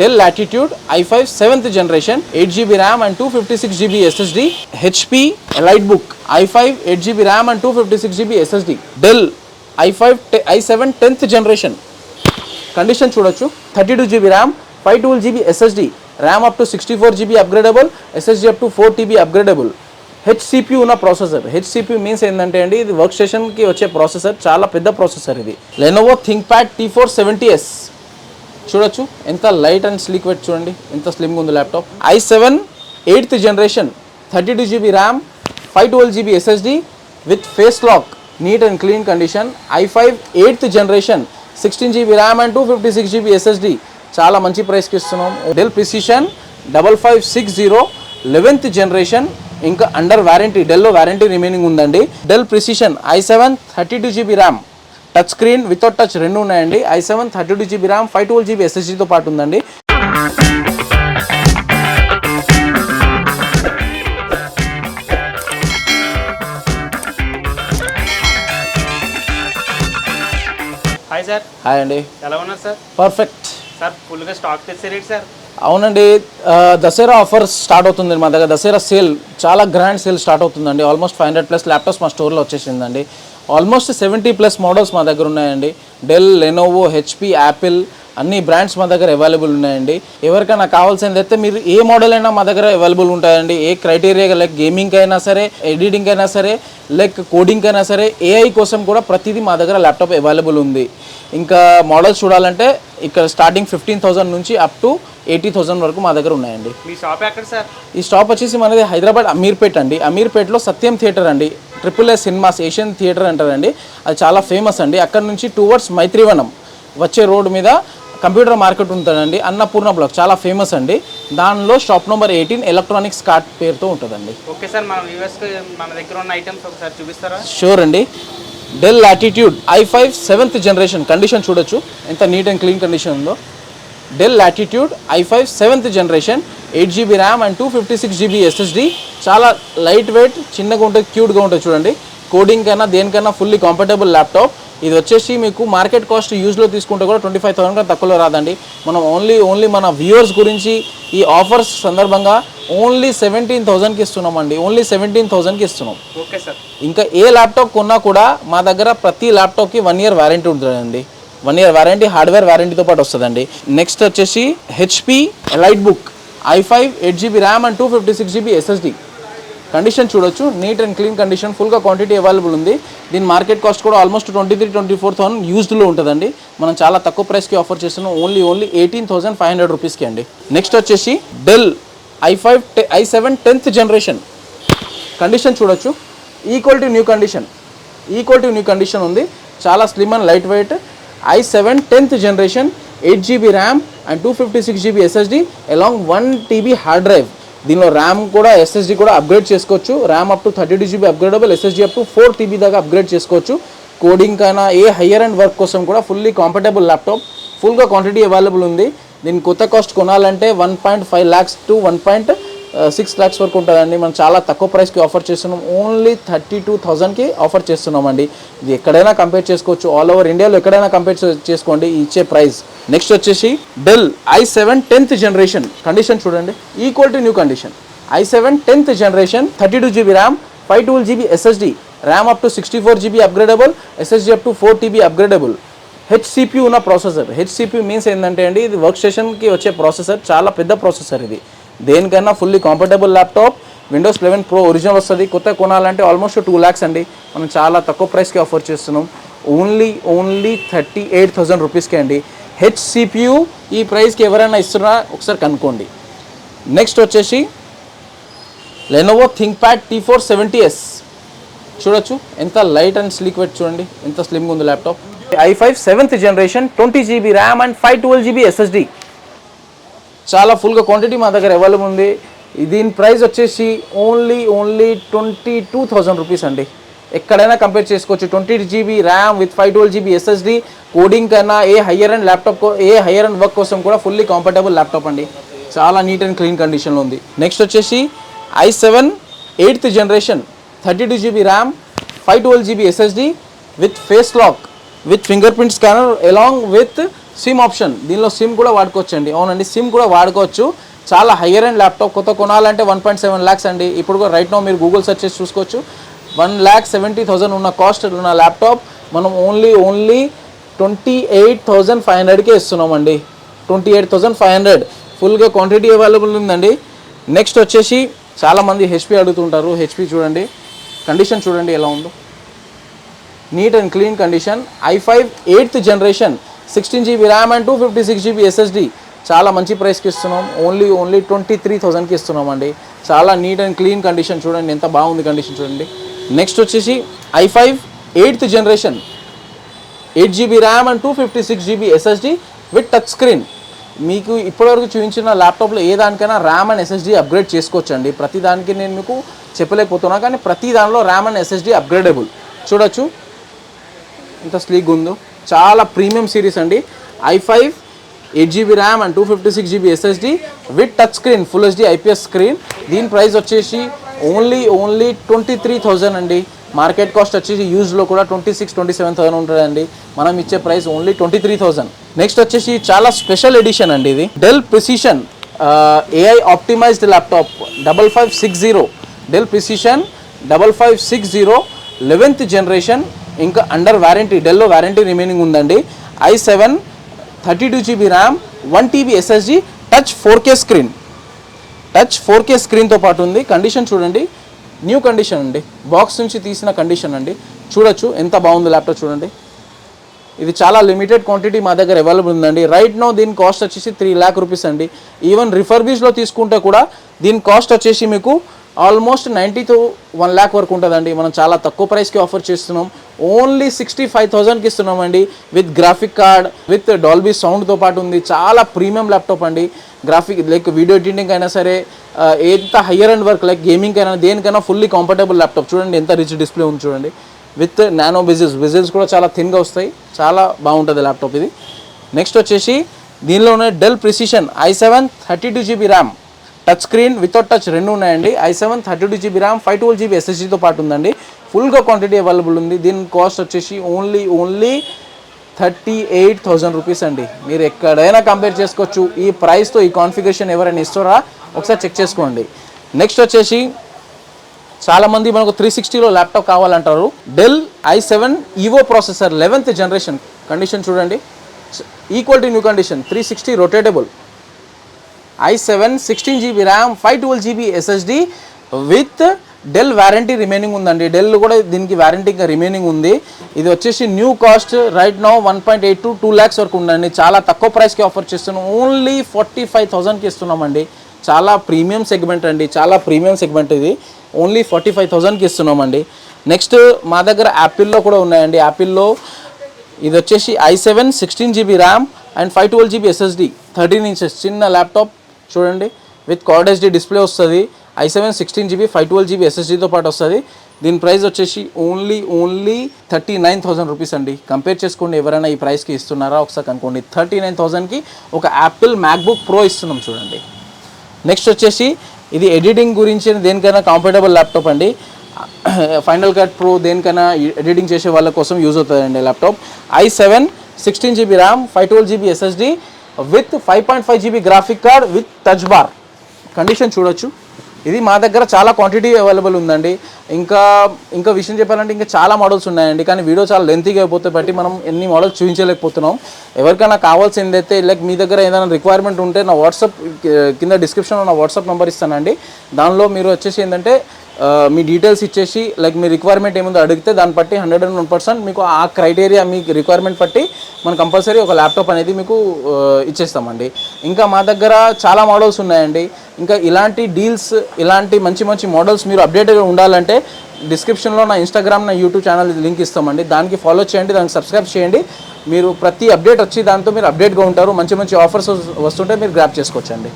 Dell Latitude i five seventh generation eight GB RAM and two fifty six GB SSD HP light book i five eight GB RAM and two fifty six GB SSD Dell i five i seven tenth generation condition చూడొచ్చు. Thirty two GB RAM five twelve GB SSD RAM up to sixty four GB upgradable SSD up to four TB upgradable HCP ఉన్న processor HCP means ఏంటంటే అండి ఇది work స్టేషన్కి వచ్చే processor చాలా పెద్ద processor ఇది. Lenovo ThinkPad T four seventy S చూడొచ్చు. ఎంత లైట్ అండ్ స్లీక్ వెట్ చూడండి. ఎంత స్లిమ్గా ఉంది laptop i seven eighth generation thirty two GB RAM five twelve GB SSD with face lock neat and clean condition i five eighth generation sixteen GB RAM and two fifty six GB SSD చాలా మంచి ప్రైస్కి ఇస్తున్నాం. Dell Precision double five six zero eleventh generation ఇంకా under warranty డెల్లో warranty remaining ఉందండి. Dell Precision i seven thirty two GB RAM touch screen without touch రెండు ఉన్నాయండి. I seven thirty two GB RAM five twelve GB ఎస్ఎస్డీతో పాటు ఉందండి. Hi sir hi అండి. ఎలా ఉన్నారు సార్ పర్ఫెక్ట్ సార్ ఫుల్గా స్టాక్ తెచ్చారేంటి సార్ అవునండి. దసరా ఆఫర్ స్టార్ట్ అవుతుంది మా దగ్గర. దసరా సేల్ చాలా గ్రాండ్ సేల్ స్టార్ట్ అవుతుందండి. Almost five hundred plus laptops మా స్టోర్లో వచ్చేసిందండి. ఆల్మోస్ట్ సెవెంటీ ప్లస్ మోడల్స్ మా దగ్గర ఉన్నాయండి. డెల్ లెనోవో హెచ్పి యాపిల్ అన్ని బ్రాండ్స్ మా దగ్గర అవైలబుల్ ఉన్నాయండి. ఎవరికైనా కావాల్సింది అయితే మీరు ఏ మోడల్ అయినా మా దగ్గర అవైలబుల్ ఉంటాయండి. ఏ క్రైటీరియా లైక్ గేమింగ్ అయినా సరే ఎడిటింగ్ అయినా సరే లైక్ కోడింగ్ అయినా సరే ఏఐ కోసం కూడా ప్రతిదీ మా దగ్గర ల్యాప్టాప్ అవైలబుల్ ఉంది. ఇంకా మోడల్స్ చూడాలంటే ఇక్కడ స్టార్టింగ్ ఫిఫ్టీన్ థౌసండ్ నుంచి అప్ టు ఎయిటీ థౌసండ్ వరకు మా దగ్గర ఉన్నాయండి. మీ షాప్ ఎక్కడ సార్? ఈ స్టాప్ వచ్చేసి మనది హైదరాబాద్ అమీర్పేట్ అండి. అమీర్పేట్లో సత్యం థియేటర్ అండి. Triple S cinemas Asian theatre అంటారండి. అది చాలా ఫేమస్ అండి. అక్కడ నుంచి టువర్డ్స్ మైత్రివనం వచ్చే రోడ్ మీద కంప్యూటర్ మార్కెట్ ఉంటుందండి. అన్నపూర్ణ బ్లాక్ చాలా ఫేమస్ అండి. దానిలో shop number eighteen electronics cart పేరుతో ఉంటుందండి. ఓకే సార్ మన దగ్గర ఉన్న ఐటమ్స్ ఒకసారి చూపిస్తారా? షూర్ అండి. Dell Latitude i five seventh generation condition చూడొచ్చు. ఎంత నీట్ అండ్ క్లీన్ కండిషన్ ఉందో. Dell Latitude i five seventh generation eight GB RAM and two fifty six GB SSD చాలా లైట్ వెయిట్ చిన్నగా ఉంటుంది క్యూట్గా ఉంటుంది చూడండి. కోడింగ్ కైనా దేనికైనా ఫుల్లీ కంఫర్టబుల్ ల్యాప్టాప్ ఇది వచ్చేసి మీకు మార్కెట్ కాస్ట్ యూజ్లో తీసుకుంటే కూడా ట్వంటీ ఫైవ్ థౌసండ్ కన్నా తక్కువలో రాదండి. మనం ఓన్లీ ఓన్లీ మన వ్యూవర్స్ గురించి ఈ ఆఫర్స్ సందర్భంగా ఓన్లీ సెవెంటీన్ థౌసండ్కి ఇస్తున్నామండి. ఓన్లీ సెవెంటీన్ థౌసండ్కి ఇస్తున్నాం. ఓకే సార్ ఇంకా ఏ ల్యాప్టాప్ కొన్నా కూడా మా దగ్గర ప్రతి ల్యాప్టాప్కి వన్ ఇయర్ వారంటీ ఉంటుందండి. వన్ ఇయర్ వారంటీ హార్డ్వేర్ వారంటీతో పాటు వస్తుందండి. నెక్స్ట్ వచ్చేసి HP lite book i five eight GB RAM and two fifty six GB SSD. Condition చూడొచ్చు నీట్ అండ్ క్లీన్ కండిషన్ ఫుల్గా క్వాంటిటీ అవైలబుల్ ఉంది. దీని మార్కెట్ కాస్ట్ కూడా almost twenty three twenty four thousand యూజ్డ్లో ఉంటుందండి. మనం చాలా తక్కువ ప్రైస్కి ఆఫర్ చేస్తున్నాం only only eighteen thousand five hundred రూపీస్కి అండి. నెక్స్ట్ వచ్చేసి Dell i five i seven tenth generation. Condition చూడొచ్చు equal to new condition. Equal to new condition ఉంది. చాలా slim and light weight. I seven tenth generation eight GB RAM and two fifty six GB SSD along one TB hard drive దీనిలో RAM కూడా SSD కూడా upgrade చేసుకోవచ్చు. RAM up to thirty two GB upgradable SSD up to four TB దాకా upgrade చేసుకోవచ్చు. Coding కైనా ఏ higher and work కోసం కూడా fully comfortable laptop ఫుల్గా క్వాంటిటీ అవైలబుల్ ఉంది. దీని కొత్త కాస్ట్ కొనాలంటే one point five lakhs to one point six lakhs వరకు ఉంటుందండి. మనం చాలా తక్కువ ప్రైస్కి ఆఫర్ చేస్తున్నాం. ఓన్లీ థర్టీ టూ థౌజండ్కి ఆఫర్ చేస్తున్నామండి. ఇది ఎక్కడైనా కంపేర్ చేసుకోవచ్చు. ఆల్ ఓవర్ ఇండియాలో ఎక్కడైనా కంపేర్ చేసుకోండి ఇచ్చే ప్రైస్ నెక్స్ట్ వచ్చేసి Dell i seven tenth generation condition చూడండి. Equal to new condition i seven tenth generation thirty two GB RAM five twelve GB SSD RAM up to sixty four GB upgradable SSD up to four TB upgradable HCPU ఉన్న processor HCP means ఏంటంటే అండి ఇది work స్టేషన్కి వచ్చే processor చాలా పెద్ద processor ఇది. దేనికైనా fully comfortable laptop Windows eleven pro original వస్తుంది. కొత్త కొనాలంటే ఆల్మోస్ట్ టూ ల్యాక్స్ అండి. మనం చాలా తక్కువ ప్రైస్కి ఆఫర్ చేస్తున్నాం. Only only thirty eight thousand రూపీస్కి అండి. హెచ్సిపియు ఈ ప్రైస్కి ఎవరైనా ఇస్తున్నా ఒకసారి కనుక్కోండి. నెక్స్ట్ వచ్చేసి Lenovo ThinkPad T four seventy S చూడొచ్చు. ఎంత లైట్ అండ్ స్లీక్ వెట్ చూడండి. ఎంత స్లిమ్గా ఉంది laptop i five seventh generation twenty GB RAM and five twelve GB SSD చాలా ఫుల్గా క్వాంటిటీ మా దగ్గర అవైలబుల్ ఉంది. దీని ప్రైస్ వచ్చేసి only only twenty two thousand rupees అండి. ఎక్కడైనా కంపేర్ చేసుకోవచ్చు. Twenty GB RAM with five twelve GB SSD coding కన్నా a higher end laptop a higher end work కోసం కూడా ఫుల్లీ కంఫర్టబుల్ ల్యాప్టాప్ అండి. చాలా నీట్ అండ్ క్లీన్ కండిషన్లో ఉంది. నెక్స్ట్ వచ్చేసి i seven eighth generation thirty two GB RAM five twelve GB SSD with face lock with finger print scanner along with SIM option దీనిలో SIM కూడా వాడుకోవచ్చు అండి అవునండి సిమ్ కూడా వాడుకోవచ్చు. చాలా హయ్యర్ అండ్ ల్యాప్టాప్ కొత్త కొనాలంటే వన్ పాయింట్ సెవెన్ ల్యాక్స్ అండి. ఇప్పుడు కూడా రైట్ నో మీరు గూగుల్ సెర్చ్ చేసి చూసుకోవచ్చు. వన్ ల్యాక్ సెవెంటీ థౌసండ్ ఉన్న కాస్ట్ ఉన్న ల్యాప్టాప్ మనం only only twenty eight thousand five హండ్రెడ్కే ఇస్తున్నామండి. Twenty eight thousand five hundred ఫుల్గా క్వాంటిటీ అవైలబుల్ ఉందండి. నెక్స్ట్ వచ్చేసి చాలామంది హెచ్పి అడుగుతుంటారు. హెచ్పి చూడండి. కండిషన్ చూడండి ఎలా ఉందో. Neat and clean condition i five eighth generation sixteen GB RAM and two fifty six GB SSD. చాలా మంచి ప్రైస్కి ఇస్తున్నాం. ఓన్లీ ఓన్లీ ట్వంటీ త్రీ థౌసండ్కి ఇస్తున్నామండి. చాలా నీట్ అండ్ క్లీన్ కండిషన్ చూడండి. ఎంత బాగుంది కండిషన్ చూడండి. నెక్స్ట్ వచ్చేసి I five eighth generation. Eight GB RAM and two fifty six GB SSD with touch screen మీకు ఇప్పటివరకు చూపించిన ల్యాప్టాప్లో ఏ దానికైనా ర్యామ్ అండ్ ఎస్ఎస్డి అప్గ్రేడ్ చేసుకోవచ్చు అండి ప్రతి దానికి నేను మీకు చెప్పలేకపోతున్నా కానీ ప్రతి దానిలో ర్యామ్ అండ్ ఎస్ఎస్డి అప్గ్రేడబుల్. చూడొచ్చు. ఎంత స్లీక్ ఉందో చాలా ప్రీమియం సిరీస్ అండి. I five eight GB RAM and two fifty six GB SSD with touch screen full HD IPS screen దీని ప్రైస్ వచ్చేసి only only twenty three thousand అండి. Market cost వచ్చేసి యూజ్లో కూడా twenty six twenty seven thousand ఉంటుందండి. మనం ఇచ్చే price only twenty three thousand next వచ్చేసి చాలా స్పెషల్ ఎడిషన్ అండి ఇది. Dell Precision AI optimised laptop double five six zero Dell Precision double five six zero eleventh generation ఇంకా అండర్ వారంటీ డెల్లో warranty remaining ఉందండి. I seven thirty two GB RAM one TB SSD touch four K screen touch four K స్క్రీన్తో పాటు ఉంది. Condition చూడండి. New condition అండి. Box నుంచి తీసిన condition అండి. చూడొచ్చు. ఎంత బాగుంది ల్యాప్టాప్ చూడండి. ఇది చాలా లిమిటెడ్ క్వాంటిటీ మా దగ్గర అవైలబుల్ ఉందండి. రైట్ నో దీని కాస్ట్ వచ్చేసి త్రీ ల్యాక్ రూపీస్ అండి. ఈవెన్ రిఫర్బీస్లో తీసుకుంటే కూడా దీని కాస్ట్ వచ్చేసి మీకు almost ninety to one lakh వరకు ఉంటుందండి. మనం చాలా తక్కువ ప్రైస్కి ఆఫర్ చేస్తున్నాం. ఓన్లీ సిక్స్టీ ఫైవ్ థౌజండ్కి ఇస్తున్నామండి. With graphic card with Dolby సౌండ్తో పాటు ఉంది. చాలా ప్రీమియం ల్యాప్టాప్ అండి. గ్రాఫిక్ లైక్ వీడియో ఎడిటింగ్ అయినా సరే ఎంత higher and work like gaming అయినా దేనికైనా ఫుల్లీ కంఫర్టబుల్ ల్యాప్టాప్. చూడండి ఎంత రిచ్ డిస్ప్లే ఉంది చూడండి. విత్ నానో బిజిల్స్ బిజిల్స్ కూడా చాలా థిన్గా వస్తాయి. చాలా బాగుంటుంది ల్యాప్టాప్ ఇది. నెక్స్ట్ వచ్చేసి దీనిలోనే Dell Precision I seven thirty two GB RAM. Touch screen without touch రెండు ఉన్నాయండి. I seven thirty two GB RAM five twelve GB ఎస్ఎస్డీతో పాటు ఉందండి. ఫుల్గా క్వాంటిటీ అవైలబుల్ ఉంది. దీని కాస్ట్ వచ్చేసి only only thirty eight thousand rupees అండి. మీరు ఎక్కడైనా కంపేర్ చేసుకోవచ్చు. ఈ ప్రైస్తో ఈ కాన్ఫిగరేషన్ ఎవరైనా ఇస్తారా? ఒకసారి చెక్ చేసుకోండి. నెక్స్ట్ వచ్చేసి చాలామంది మనకు త్రీ సిక్స్టీలో ల్యాప్టాప్ కావాలంటారు. Dell I seven EVO processor eleventh generation condition చూడండి. Equal to new condition three sixty rotatable I seven sixteen GB RAM five twelve GB SSD with Dell warranty remaining ఉందండి. Dell కూడా దీనికి warranty ఇంకా remaining ఉంది. ఇది వచ్చేసి new cost right now one point eight to two lakhs వరకు ఉందండి. చాలా తక్కువ ప్రైస్కి ఆఫర్ చేస్తున్నాం. ఓన్లీ ఫార్టీ ఫైవ్ థౌసండ్కి ఇస్తున్నామండి చాలా ప్రీమియం సెగ్మెంట్ అండి. చాలా ప్రీమియం సెగ్మెంట్ ఇది. ఓన్లీ ఫార్టీ ఫైవ్ థౌసండ్కి ఇస్తున్నామండి నెక్స్ట్ మా దగ్గర యాపిల్లో కూడా ఉన్నాయండి. యాపిల్లో ఇది వచ్చేసి I seven sixteen GB RAM and five twelve GB SSD. Thirteen inches చిన్న ల్యాప్టాప్ చూడండి విత్ కార్డ్ హెచ్డి డిస్ప్లే వస్తుంది. I seven sixteen GB five twelve GB ఎస్ఎస్డీతో పాటు వస్తుంది. దీని ప్రైస్ వచ్చేసి only only thirty nine thousand rupees అండి. Compare చేసుకోండి ఎవరైనా ఈ ప్రైస్కి ఇస్తున్నారా ఒకసారి కనుక్కోండి. థర్టీ నైన్ థౌసండ్కి ఒక యాపిల్ మ్యాక్బుక్ ప్రో ఇస్తున్నాం చూడండి. నెక్స్ట్ వచ్చేసి ఇది ఎడిటింగ్ గురించి దేనికైనా కంఫర్టబుల్ ల్యాప్టాప్ అండి. ఫైనల్ కట్ ప్రో దేనికైనా ఎడిటింగ్ చేసే వాళ్ళ కోసం యూజ్ అవుతుందండి laptop I seven sixteen GB RAM five twelve GB SSD with five point five GB graphic card with touch bar condition చూడొచ్చు. ఇది మా దగ్గర చాలా క్వాంటిటీ అవైలబుల్ ఉందండి. ఇంకా ఇంకా విషయం చెప్పాలంటే ఇంకా చాలా మోడల్స్ ఉన్నాయండి. కానీ వీడియో చాలా లెంతీగా అయిపోతే బట్టి మనం ఎన్ని మోడల్స్ చూపించలేకపోతున్నాం. ఎవరికైనా కావాల్సింది అయితే లైక్ మీ దగ్గర ఏదైనా రిక్వైర్మెంట్ ఉంటే నా వాట్సాప్ కింద డిస్క్రిప్షన్లో నా వాట్సాప్ నెంబర్ ఇస్తానండి. దానిలో మీరు వచ్చేసి ఏంటంటే మీ డీటెయిల్స్ ఇచ్చేసి లైక్ మీ రిక్వైర్మెంట్ ఏముందో అడిగితే దాన్ని బట్టి హండ్రెడ్ అండ్ వన్ పర్సెంట్ మీకు ఆ క్రైటీరియా మీ రిక్వైర్మెంట్ బట్టి మనం కంపల్సరీ ఒక ల్యాప్టాప్ అనేది మీకు ఇచ్చేస్తామండి. ఇంకా మా దగ్గర చాలా మోడల్స్ ఉన్నాయండి. ఇంకా ఇలాంటి డీల్స్ ఇలాంటి మంచి మంచి మోడల్స్ మీరు అప్డేట్గా ఉండాలంటే డిస్క్రిప్షన్లో నా ఇన్స్టాగ్రామ్ నా యూట్యూబ్ ఛానల్ లింక్ ఇస్తామండి. దానికి ఫాలో చేయండి దానికి సబ్స్క్రైబ్ చేయండి. మీరు ప్రతి అప్డేట్ వచ్చి దాంతో మీరు అప్డేట్గా ఉంటారు. మంచి మంచి ఆఫర్స్ వస్తుంటే మీరు గ్రాప్ చేసుకోవచ్చండి.